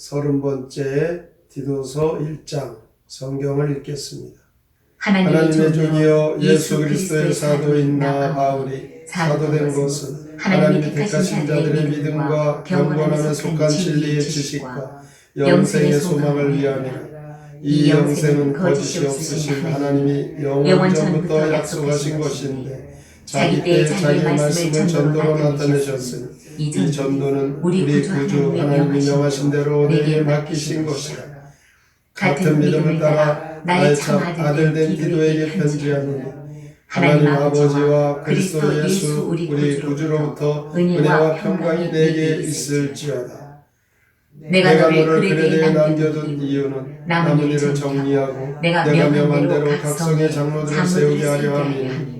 189 눈을 기도해 1130번째 디도서 1장 성경을 읽겠습니다. 하나님의 종이여 예수 그리스도의 사도인 나 바울이 사도된 것은 하나님이 택하신 자들의 믿음과 경건함에 속한 진리의 지식과 영생의 소망을 위함이라. 이 영생은 거짓이 없으신 하나님이 영원 전부터 약속하신 것인데 자기 때 자기 말씀을 전도로 나타내셨으니 이 전도는 우리 구주 하나님이 명하신 대로 내게 맡기신 것이라. 같은 믿음을 따라 나의 참 아들 된 디도에게 편지하노니. 하나님 아버지와 그리스도 예수 우리 구주로부터 은혜와 평강이 내게 있을지어다. 내가 너를 그레데에 남겨둔 이유는 남은 일을 정리하고 내가 명한 대로 각성의 장로들을 세우게 하려 함이니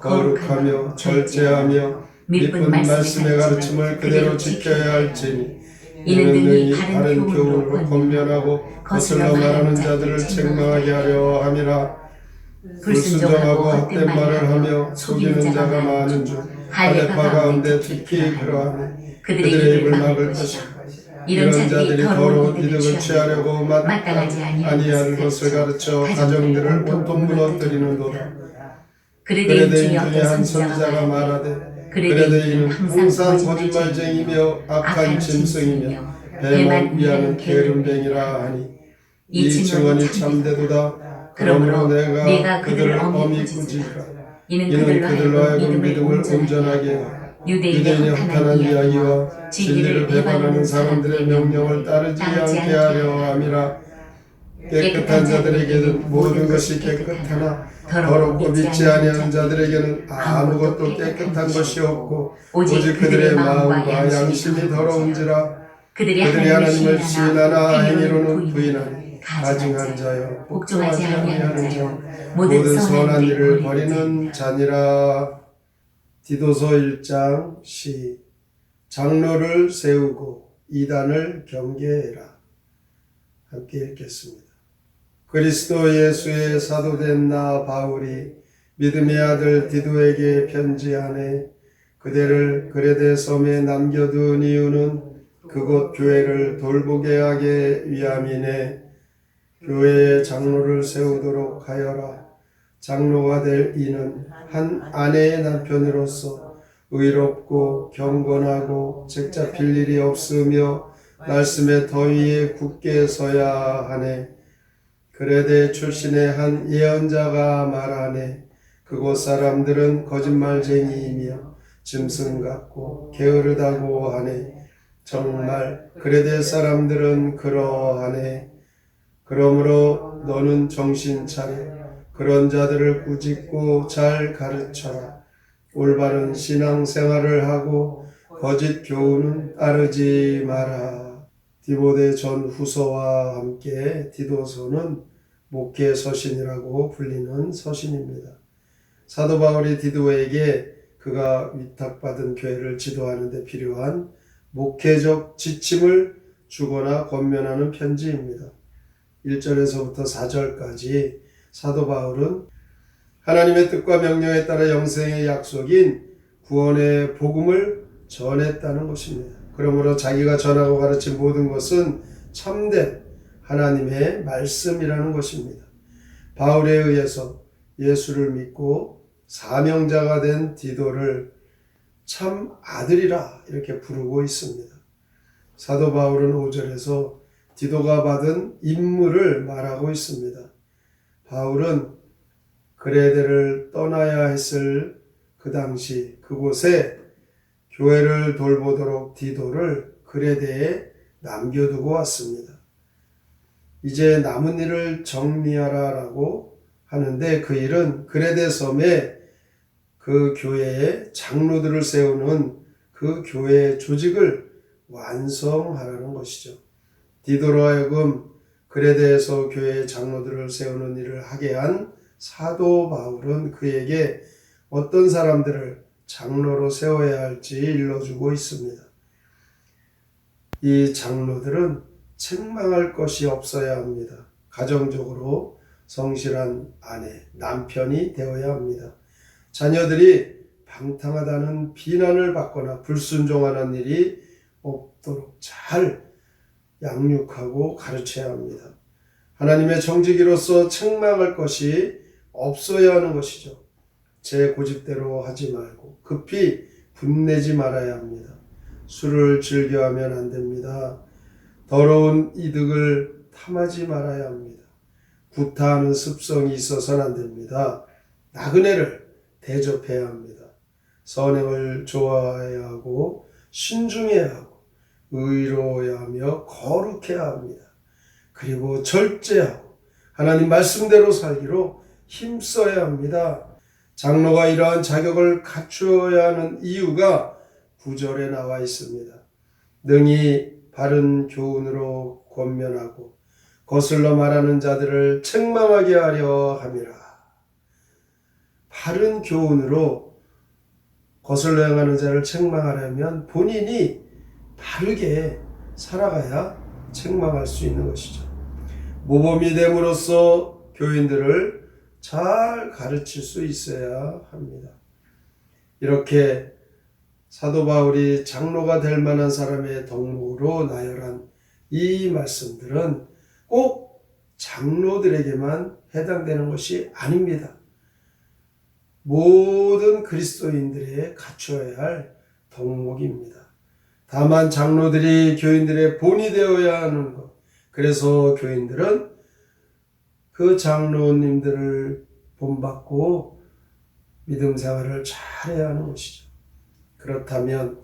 거룩하며 절제하며 믿은 말씀의 가르침을 그대로 지켜야 할지니 이는 능히 다른 교훈으로 권면하고 거슬러 말하는 자들을 책망하게 하려 함이라. 불순종하고 헛된 말을 하며 속이는 자가 많은 중 하데파 가운데 특히 그러하니 그들의 입을 막을 것이고 이런 자들이 더러운 이득을 취하려고 마땅하지 아니하는 것을 가르쳐 가정들을 온통 무너뜨리는 도다 그레데인 중에 한 선지자가 말하되 그레데인은 항상 거짓말쟁이며 악한 짐승이며 배만 위하는 게으름뱅이라 하니 이 증언이 참되도다. 그러므로 내가 그들을 엄히 꾸짖으라. 이는 그들로 하여금 믿음을 온전하게 하고 유대인의 허탄한 이야기와 진리를 배반하는 사람들의 명령을 따르지 않게 하려 함이라 깨끗한 자들에게는 모든 것이 깨끗하나 더럽고 믿지 아니하는 자들에게는 아무것도 깨끗한 것이 없고 오직 그들의 마음과 양심이 더러운지라 그들이 하나님을 시인하나 행위로는 부인하니 가증한 자여 복종하지 아니하는 자요. 모든 선한 일을 버리는 자니라. 디도서 1장 시. 장로를 세우고 이단을 경계해라. 함께 읽겠습니다. 그리스도 예수의 사도된 나 바울이 믿음의 아들 디도에게 편지하네. 그대를 그레데 섬에 남겨둔 이유는 그곳 교회를 돌보게 하게 위함이네. 교회에 장로를 세우도록 하여라. 장로가 될 이는 한 아내의 남편으로서 의롭고 경건하고 책 잡힐 일이 없으며 말씀에 더위에 굳게 서야 하네. 그레데 출신의 한 예언자가 말하네. 그곳 사람들은 거짓말쟁이이며 짐승 같고 게으르다고 하네. 정말 그레데 사람들은 그러하네. 그러므로 너는 정신 차려. 그런 자들을 꾸짖고 잘 가르쳐라. 올바른 신앙생활을 하고 거짓 교훈은 따르지 마라. 디모데 전 후서와 함께 디도서는 목회 서신이라고 불리는 서신입니다. 사도 바울이 디도에게 그가 위탁받은 교회를 지도하는 데 필요한 목회적 지침을 주거나 권면하는 편지입니다. 1절에서부터 4절까지 사도 바울은 하나님의 뜻과 명령에 따라 영생의 약속인 구원의 복음을 전했다는 것입니다. 그러므로 자기가 전하고 가르친 모든 것은 참된 하나님의 말씀이라는 것입니다. 바울에 의해서 예수를 믿고 사명자가 된 디도를 참 아들이라 이렇게 부르고 있습니다. 사도 바울은 5절에서 디도가 받은 임무를 말하고 있습니다. 바울은 그레데를 떠나야 했을 그 당시 그곳에 교회를 돌보도록 디도를 그레데에 남겨두고 왔습니다. 이제 남은 일을 정리하라 라고 하는데 그 일은 그레데 섬에 그 교회의 장로들을 세우는 그 교회의 조직을 완성하라는 것이죠. 디도로 하여금 그레데에서 교회의 장로들을 세우는 일을 하게 한 사도 바울은 그에게 어떤 사람들을 장로로 세워야 할지 일러주고 있습니다. 이 장로들은 책망할 것이 없어야 합니다. 가정적으로 성실한 아내, 남편이 되어야 합니다. 자녀들이 방탕하다는 비난을 받거나 불순종하는 일이 없도록 잘 양육하고 가르쳐야 합니다. 하나님의 정직이로서 책망할 것이 없어야 하는 것이죠. 제 고집대로 하지 말고 급히 분내지 말아야 합니다. 술을 즐겨하면 안 됩니다. 더러운 이득을 탐하지 말아야 합니다. 구타하는 습성이 있어서는 안 됩니다. 나그네를 대접해야 합니다. 선행을 좋아해야 하고 신중해야 하고 의로워야 하며 거룩해야 합니다. 그리고 절제하고 하나님 말씀대로 살기로 힘써야 합니다. 장로가 이러한 자격을 갖추어야 하는 이유가 구절에 나와 있습니다. 능히 바른 교훈으로 권면하고 거슬러 말하는 자들을 책망하게 하려 함이라. 바른 교훈으로 거슬러 행하는 자를 책망하려면 본인이 바르게 살아가야 책망할 수 있는 것이죠. 모범이 됨으로써 교인들을 잘 가르칠 수 있어야 합니다. 이렇게 사도 바울이 장로가 될 만한 사람의 덕목으로 나열한 이 말씀들은 꼭 장로들에게만 해당되는 것이 아닙니다. 모든 그리스도인들의 갖추어야 할 덕목입니다. 다만 장로들이 교인들의 본이 되어야 하는 것. 그래서 교인들은 그 장로님들을 본받고 믿음 생활을 잘해야 하는 것이죠. 그렇다면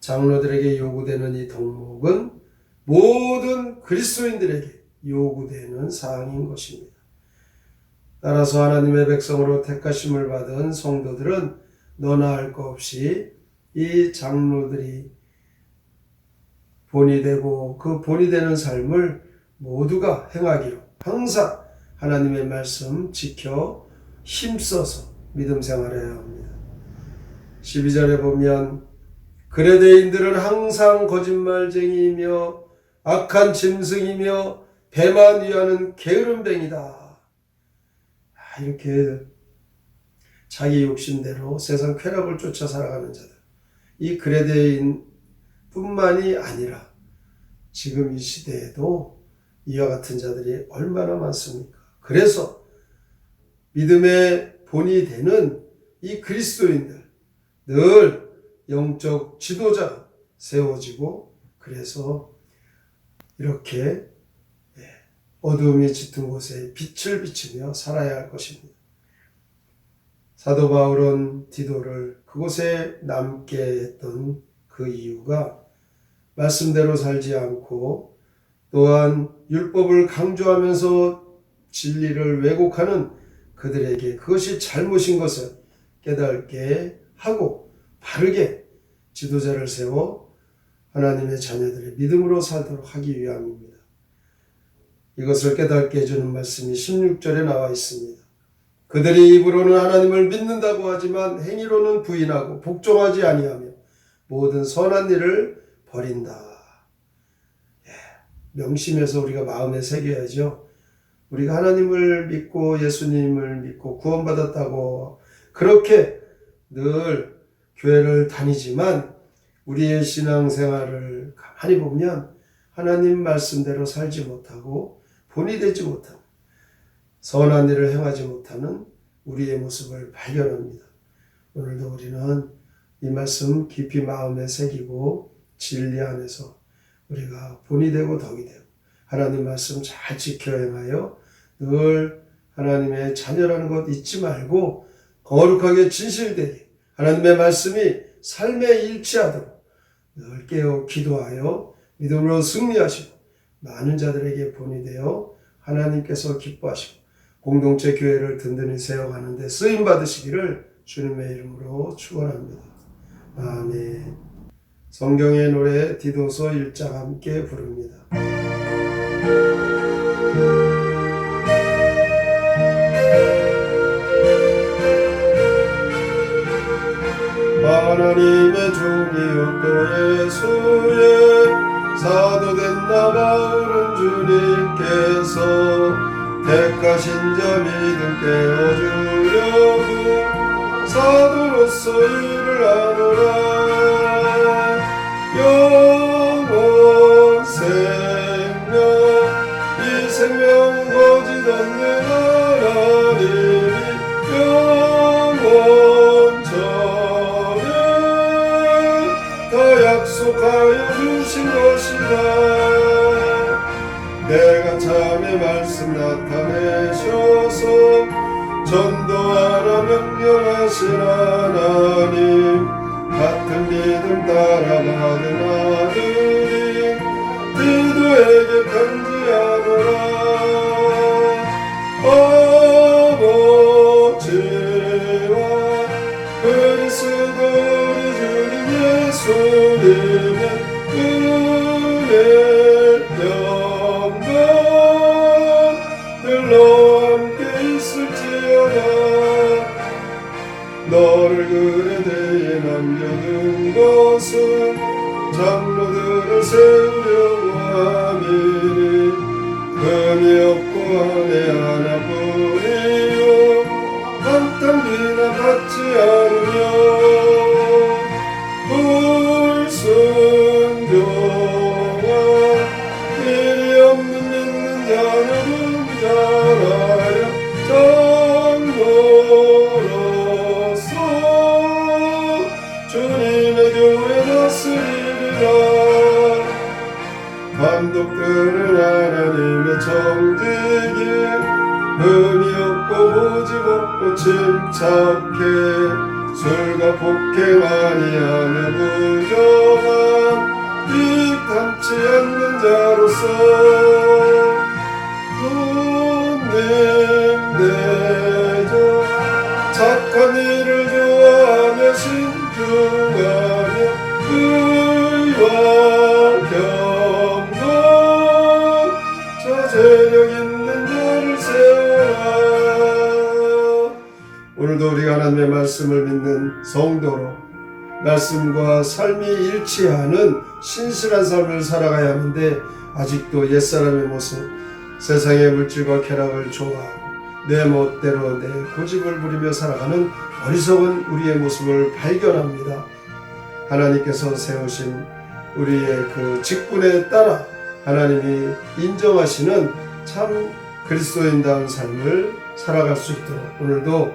장로들에게 요구되는 이 덕목은 모든 그리스도인들에게 요구되는 사항인 것입니다. 따라서 하나님의 백성으로 택하심을 받은 성도들은 너나 할 것 없이 이 장로들이 본이 되고 그 본이 되는 삶을 모두가 행하기로 항상 하나님의 말씀 지켜 힘써서 믿음 생활해야 합니다. 12절에 보면 그레데인들은 항상 거짓말쟁이이며 악한 짐승이며 배만 위하는 게으름뱅이다. 아, 이렇게 자기 욕심대로 세상 쾌락을 쫓아 살아가는 자들. 이 그레데인 뿐만이 아니라 지금 이 시대에도 이와 같은 자들이 얼마나 많습니까? 그래서 믿음의 본이 되는 이 그리스도인들 늘 영적 지도자 세워지고 그래서 이렇게 예, 어두움이 짙은 곳에 빛을 비치며 살아야 할 것입니다. 사도 바울은 디도를 그곳에 남게 했던 그 이유가 말씀대로 살지 않고 또한 율법을 강조하면서 진리를 왜곡하는 그들에게 그것이 잘못인 것을 깨닫게 하고 바르게 지도자를 세워 하나님의 자녀들의 믿음으로 살도록 하기 위함입니다. 이것을 깨닫게 해주는 말씀이 16절에 나와 있습니다. 그들이 입으로는 하나님을 믿는다고 하지만 행위로는 부인하고 복종하지 아니하며 모든 선한 일을 버린다. 예, 명심해서 우리가 마음에 새겨야죠. 우리가 하나님을 믿고 예수님을 믿고 구원받았다고 그렇게 늘 교회를 다니지만 우리의 신앙생활을 가만히 보면 하나님 말씀대로 살지 못하고 본이 되지 못하는 선한 일을 행하지 못하는 우리의 모습을 발견합니다. 오늘도 우리는 이 말씀 깊이 마음에 새기고 진리 안에서 우리가 본이 되고 덕이 되고 하나님 말씀 잘 지켜 행하여 늘 하나님의 자녀라는 것 잊지 말고 거룩하게 진실되게 하나님의 말씀이 삶에 일치하도록 늘 깨어 기도하여 믿음으로 승리하시고 많은 자들에게 본이 되어 하나님께서 기뻐하시고 공동체 교회를 든든히 세워가는데 쓰임 받으시기를 주님의 이름으로 축원합니다. 아멘. 성경의 노래 디도서 1장 함께 부릅니다. 하나님의 종이요 또 예수의 사도된 나 바울은 주님께서 택하신 자 믿음 깨워주려고 사도로서 일을 하노라 주신 것이다 내가 참의 말씀 나타내셔서 전도하라 명령하신 하나님. 같은 믿음 따라 받은 아들이 디도에게 편지하노라. 아버지와 그리스도 우리 주님 예수님 순종한 일이 없는 믿는 자녀는 자라여 장로로서 주님의 교회 다스리리라 감독들은 하나님의 정직이 은이 없고 모집 없고 침착해 술과 폭행 아니하며 말씀을 믿는 성도로 말씀과 삶이 일치하는 신실한 삶을 살아가야 하는데 아직도 옛사람의 모습 세상의 물질과 쾌락을 좋아하고 내 멋대로 내 고집을 부리며 살아가는 어리석은 우리의 모습을 발견합니다. 하나님께서 세우신 우리의 그 직분에 따라 하나님이 인정하시는 참 그리스도인다운 삶을 살아갈 수 있도록 오늘도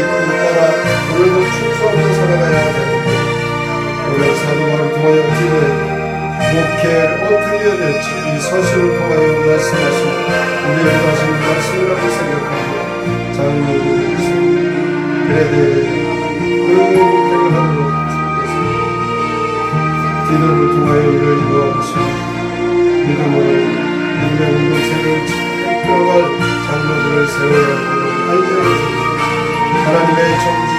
직분 따라 오늘도 충성하며 살아가야 되는데 오늘 사도바를 통하여 기도해 목회를 어떻게 해야 될지 이 서신을 통하여 말씀하시고 우리에게 하신 말씀이라고 생각하고 장로들을 그래 대그 목회를 하도록 주께서 기도를 통하여 이를 이루어주시고 믿음으로 믿음의 공동체를 지켜갈 장로들을 세워야 하고 알려주시고 하나님의 정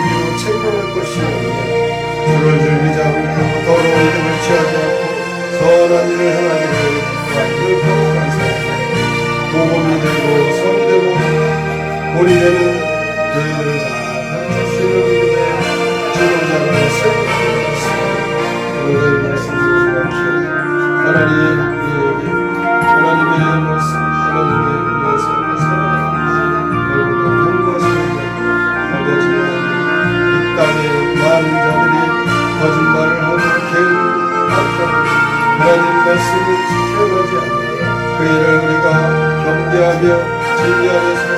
말씀을 지켜가지 않는 그 일을 우리가 경계하며 진리 안에